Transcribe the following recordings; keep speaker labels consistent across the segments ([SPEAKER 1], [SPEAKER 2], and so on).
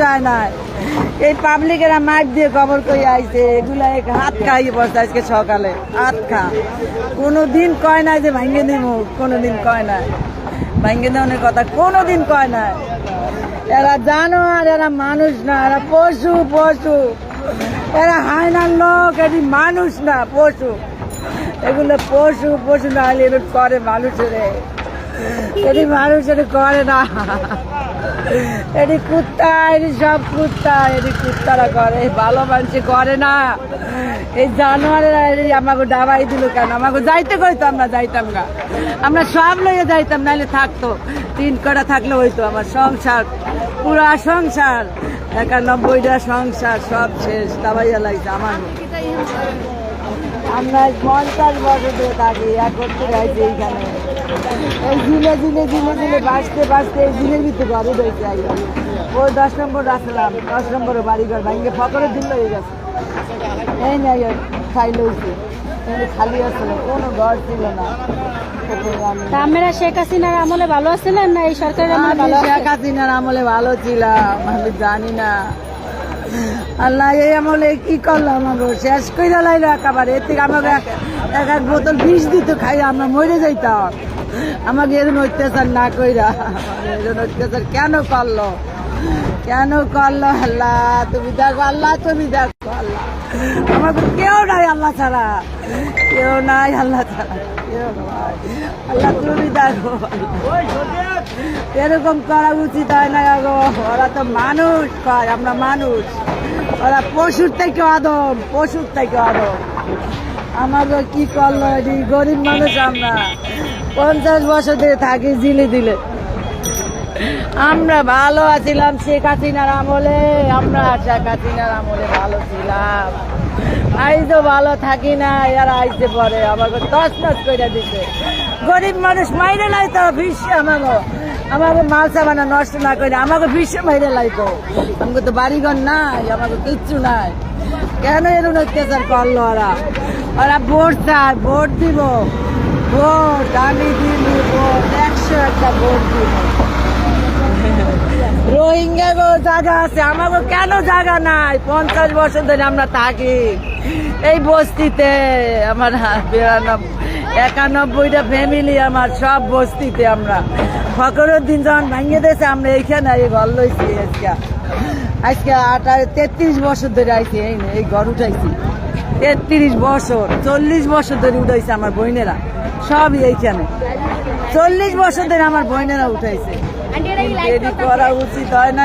[SPEAKER 1] হয় না। এই পাবলিকেরা মাইক দিয়ে খবর কই আইছে, এগুলা এক হাত খাইয়ে বসে আজকে সকালে। হাত খা। কোনো দিন কয় না যে ভাঙ্গে দিব কোনো দিন কয় না। ভাঙ্গে দেওয়ার কথা কোনো দিন কয় না। এরা জানো আর এরা মানুষ না, এরা পশু পশু। এরা হায়নার লোক, এটি মানুষ না, পশু। এগুলো পশু পশু না হলে করে মানুষের। এটি মানুষের করে না। এটি কুত্তা, এটি সব কুত্তা, এটি কুত্তারা করে ভালো মানুষ করে না। এই জানোয়ারেরা এটি আমাকে ডাবাই দিল কেন? আমাকে যাইতে কইতো আমরা, যাইতাম না আমরা সব লইয়ে যাইতাম নাহলে থাকতো। তিন কটা থাকলে হইতো আমার সংসার, পুরা সংসার। একানব্বইটা সংসার, সব শেষ দাবাইয়া লাগছে আমার। আমরা পঞ্চাশ বছর ধরে এক করতে গাইছি এইখানে। এই ঝিলে ঝিলে ঝিলে ঝিলে বাঁচতে বাঁচতে এই ঝিলের ভিতরে ঘরে রয়েছে আইয়া ওই দশ নম্বর আসলাম দশ নম্বরে বাড়িঘর ভাঙ্গে ফকরের দিন হয়ে গেছে। এই নাই খাই লইছে। খালি আসলে কোনো ঘর ছিল না। ওখানে আমি-
[SPEAKER 2] তা আপনারা শেখ হাসিনার আমলে ভালো আছিলেন না এই সরকারের আমলে ভালো
[SPEAKER 1] শেখ হাসিনার আমলে ভালো ছিলাম আমি জানি না। আল্লাহ, এই আমলে কি করল আমাকে শেষ করে লাইলো একেবারে। এর থেকে আমাকে এক- এক বোতল বিষ দিত খাই আমরা মরে যাইতাম। আমাকে এরকম অত্যাচার না কইরা এরকম অত্যাচার কেন করল? কেন করল আল্লাহ? তুমি দেখো আল্লাহ, তুমি দেখো আল্লাহ। আমাকে কেউ নাই আল্লাহ ছাড়া। কেউ নাই আল্লাহ ছাড়া। কেউ নাই। আল্লাহ, তুমি দেখো এরকম করা উচিত হয় না, গো। ওরা তো মানুষ, কয়, আমরা মানুষ। ওরা পশুর থেকে আদম পশুর থেকে আদম আমাকে কি করল এটি? গরিব মানুষ আমরা। পঞ্চাশ বছর ধরে থাকি জিলে দিলে আমরা ভালো আছিলাম, শেখ হাসিনার আমলে। আমরা শেখ হাসিনার আমলে ভালো ছিলাম। আই তো ভালো থাকি না, এরা আইতে পরে। আমাকে তস নস করে দিছে। গরিব মানুষ মাইরে নাই তো বিশ্ব আমাকে আমাকে মাল সাবানা নষ্ট না করে আমাকে বিশ্ব মাইরে লাইতো আমাকে তো বাড়িঘর নাই, আমাকে কিচ্ছু নাই। কেন এরকম অত্যাচার করল ওরা? ওরা ভোট চায়, ভোট দিব। ভোট, আমি দিব, ভোট, একশো একটা ভোট দিব। রোহিঙ্গা গো জায়গা আছে, আমাকে কেন জায়গা নাই? পঞ্চাশ বছর ধরে আমরা থাকি। এই বস্তিতে আমার বিরানব্বই একানব্বইটা ফ্যামিলি আমার সব বস্তিতে আমরা। ফকরের দিন যখন ভাঙিয়ে দিয়েছে আমরা এইখানে এই ঘর লইছি আজকে। আজকে আঠারো তেত্রিশ বছর ধরে আইছি এই নে, এই ঘর উঠাইছি। তেত্রিশ বছর চল্লিশ বছর ধরে উঠাইছে আমার বোনেরা। সবই এইখানে। চল্লিশ বছর ধরে আমার বোনেরা উঠাইছে। করা উচিত হয় না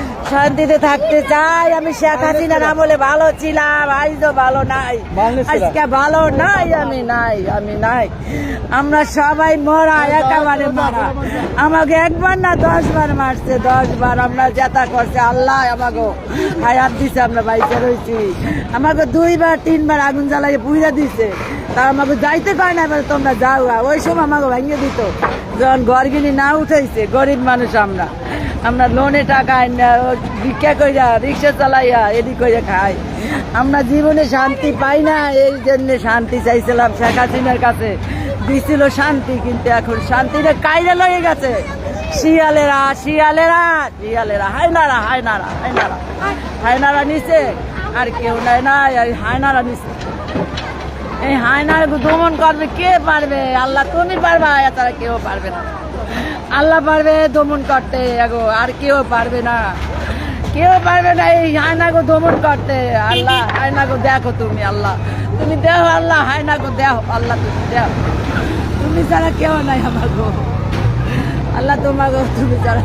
[SPEAKER 1] শান্তিতে থাকতে চাই। আমি শেখ হাসিনার আমলে ভালো ছিলাম আজও ভালো নাই। আজকে ভালো নাই আমি নাই আমি নাই। আমরা সবাই মরা একেবারে মরা। আমাকে একবার না দশ বার মারছে দশ বার আমরা জেতা করছে আল্লাহ আমাকে হায়াত দিছে আমরা বাইকে রয়েছি আমাকে দুইবার তিনবার আগুন জ্বালাই পুইরা দিছে। তা আমাকে যাইতে পারে না এবার তোমরা যাও। ওই সময় আমাকে ভেঙে দিত। যখন গড়গিনি না উঠাইছে গরিব মানুষ আমরা। আমরা লোনে টাকা ভিক্ষা কইরা রিক্সা চালাইয়া এদিক কইরা খাই। আমরা জীবনে শান্তি পাই না, এই জন্য শান্তি চাইছিলাম শেখ হাসিনার কাছে। দিছিল শান্তি, কিন্তু এখন শান্তিটা কাইরা লয়ে গেছে। শিয়ালেরা শিয়ালেরা শিয়ালেরা, হায়নারা হায়নারা হায়নারা। হায়নারা নিছে, আর কেউ নাই না এই হায়নারা নিছে। এই হায়নার দমন করবে, কে পারবে? আল্লাহ তুমি পারবা তারা কেউ পারবে না। আল্লাহ পারবে দমন করতে এগো আর কেউ পারবে না। কেউ পারবে না এই হায়নাগো দমন করতে। আল্লাহ হায়নাগো দেখো তুমি, আল্লাহ। তুমি দেহ আল্লাহ হায়নাগো দেহ আল্লাহ তুমি দেহ তুমি ছাড়া কেউ নাই আমার গো। আল্লাহ তোমার গো তুমি ছাড়া